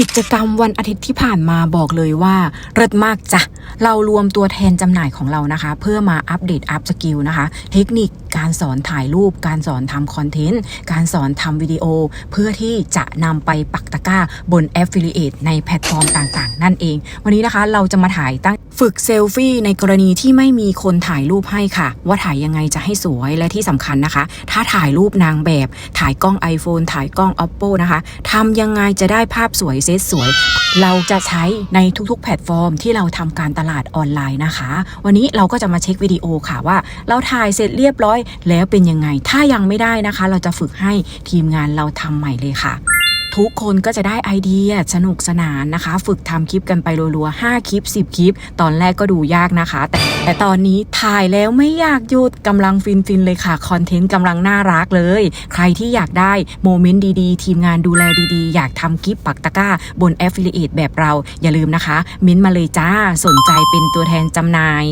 กิจกรรมวันอาทิตย์ที่ผ่านมาบอกเลยว่าเริดมากจ้ะ เรารวมตัวแทนจำหน่ายของเรานะคะ เพื่อมาอัปเดตอัพสกิลนะคะ เทคนิคการสอนถ่ายรูป การสอนทำคอนเทนต์ การสอนทำวิดีโอ เพื่อที่จะนำไปปักตะกร้าบน Affiliate ในแพลตฟอร์มต่างๆ นั่นเอง วันนี้นะคะเราจะมาถ่ายตั้ง ฝึกเซลฟี่ในกรณีที่ไม่มีคนถ่ายรูปให้ค่ะ ว่าถ่ายยังไงจะให้สวยและที่สำคัญนะคะ ถ้าถ่ายรูปนางแบบ ถ่ายกล้อง iPhone ถ่ายกล้อง Oppo นะคะทำยังไงจะได้ภาพสวยเซตสวย เราจะใช้ในทุกๆ แพลตฟอร์ม ที่เราทำการตลาดออนไลน์นะคะ วันนี้เราก็จะมาเช็ควิดีโอค่ะว่า เราถ่ายเสร็จเรียบร้อย แล้วเป็นยังไง ถ้ายังไม่ได้นะคะ เราจะฝึกให้ทีมงานเราทำใหม่เลยค่ะ ทุกคนก็จะได้ไอเดียสนุกสนานนะคะ ฝึกทำคลิปกันไปรัวๆ5คลิป 10 คลิป ตอนแรกก็ดูยากนะคะ แต่แต่ตอนนี้ถ่ายแล้วไม่อยากหยุดกำลังฟินๆเลยค่ะ คอนเทนต์กำลังน่ารักเลย ใครที่อยากได้โมเมนต์ดีๆ ทีมงานดูแลดีๆ อยากทำคลิปปักตะก้า บน Affiliate แบบเราอย่าลืมนะคะ มิ้นมาเลยจ้าสนใจเป็นตัวแทนจำหน่าย